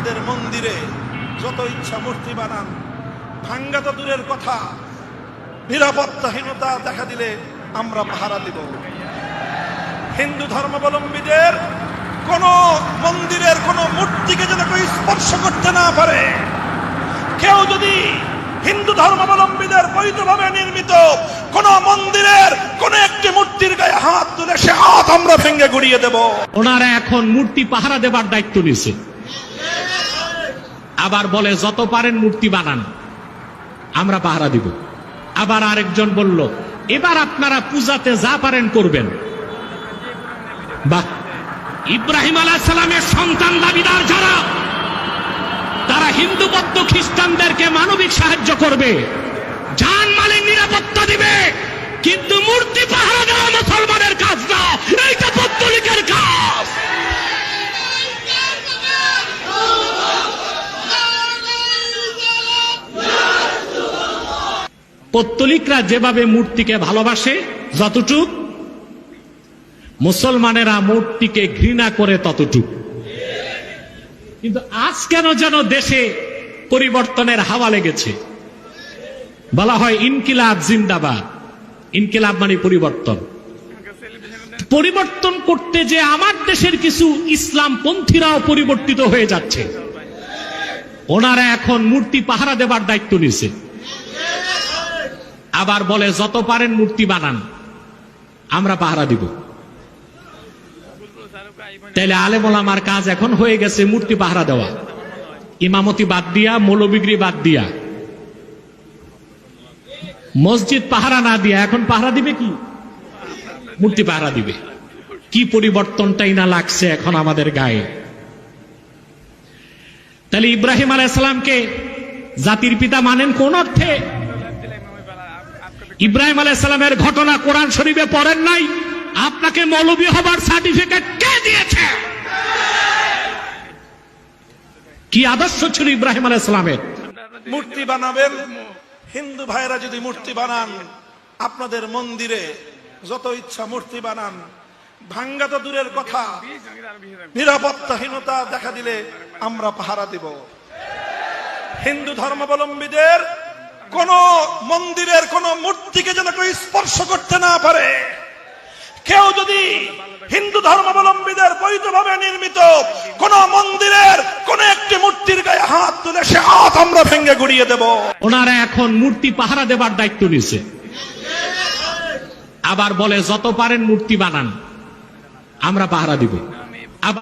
আপনাদের মন্দিরে যত ইচ্ছা মূর্তি বানান, ভাঙ্গা তো দূরের কথা, নিরাপত্তাহীনতা দেখা দিলে আমরা পাহারা দিব। হিন্দু ধর্মাবলম্বীদের কোন মন্দিরের কোন মূর্তিকে যেন কেউ স্পর্শ করতে না পারে। কেউ যদি হিন্দু ধর্মাবলম্বীদের বৈধভাবে নির্মিত কোন মন্দিরের কোন একটি মূর্তির গায়ে হাত তুলে সে হাত আমরা ভেঙে গুড়িয়ে দেব। ওনারা এখন মূর্তি পাহারা দেবার দায়িত্ব নিছে আবার বলে, যত পারেন মূর্তি বানান। আমরা পাহারা দিব। আবার আরেকজন বলল, এবার আপনারা পূজাতে যা পারেন করবেন। বাহ! ইব্রাহিম আলাহ সালামের সন্তান দাবিদার যারা, তারা হিন্দু, বৌদ্ধ, খ্রিস্টানদেরকে মানবিক সাহায্য করবে। জান মালিক নিরাপত্তা দিবে। কিন্তু পত্তলিকরা যেভাবে মূর্তিকে ভালোবাসে, যতটুক, মুসলমানেরা মূর্তিকে ঘৃণা করে ততটুক। কিন্তু আজ কেন যেন দেশে পরিবর্তনের হাওয়া লেগেছে? বলা হয় ইনকিলাব জিন্দাবাদ। ইনকিলাব মানে পরিবর্তন। পরিবর্তন করতে যে আমার দেশের কিছু ইসলাম পন্থীরাও পরিবর্তিত হয়ে যাচ্ছে। ওনারা এখন মূর্তি পাহারা দেবার দায়িত্ব নিছে আবার বলে, যত পারেন মূর্তি বানান, আমরা পাহারা দিব। তাইলে আলেমল আমার কাজ এখন হয়ে গেছে মূর্তি পাহারা দেওয়া। ইমামতি বাদ দিয়া, মৌলবিগ্রি বাদ দিয়া। মসজিদ পাহারা না দিয়া এখন পাহারা দিবে কি? মূর্তি পাহারা দিবে। কি পরিবর্তনটাই না লাগছে এখন আমাদের গায়ে। তাহলে ইব্রাহিম আলাইসালামকে জাতির পিতা মানেন কোন অর্থে? ইব্রাহিম আলাইসালামের ঘটনা কোরআন শরীফে পড়েন নাই। আপনাকে মৌলবী হবার সার্টিফিকেট কে দিয়েছে? কি আদর্শ ছিল ইব্রাহিম আলাইসালামের মূর্তি বানাবেন। হিন্দু ভাইরা যদি মূর্তি বানান, আপনাদের মন্দিরে যত ইচ্ছা মূর্তি বানান। ভাঙ্গা তো দূরের কথা। নিরাপত্তাহীনতা দেখা দিলে আমরা পাহারা দিব। হিন্দু ধর্মাবলম্বীদের কোন মন্দিরের কোন মূর্তিকে যেন কেউ স্পর্শ করতে না পারে। কেউ যদি হিন্দু ধর্মাবলম্বীদের বৈধভাবে নির্মিত কোন মন্দিরের কোন একটি মূর্তির গায়ে হাত তুলে সে হাত আমরা ভেঙে গুড়িয়ে দেব। ওনারা এখন মূর্তি পাহারা দেবার দায়িত্ব নিছে আবার বলে, যত পারেন মূর্তি বানান, আমরা পাহারা দিব।